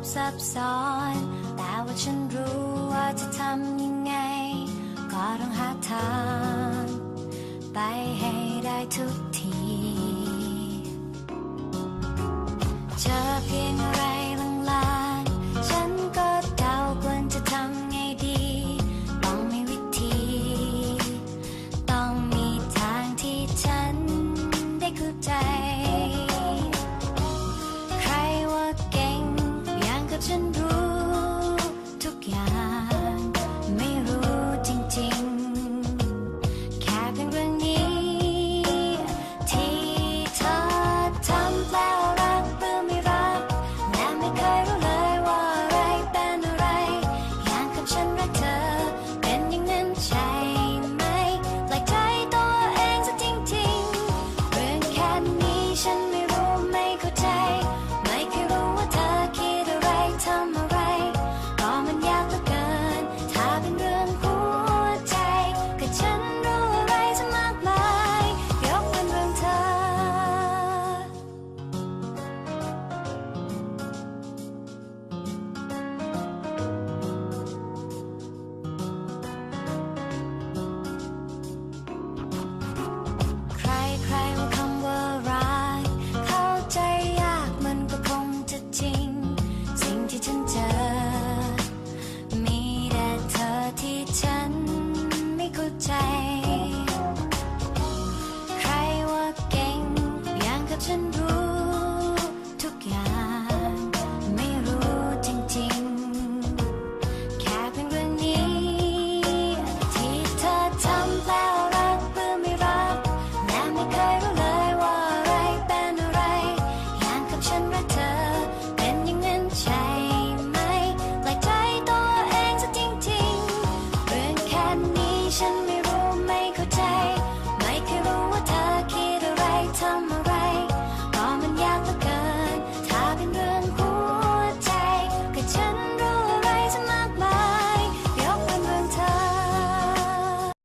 บซับซ้อน แต่ว่าฉันรู้ว่าจะทำยังไง ก็ต้องหาทางไปให้ได้ทุกที เจอเพียงอะไรลางๆฉันก็เดาควรจะทำไงดี ต้องมีวิธี ต้องมีทางที่ฉันได้เข้าใจ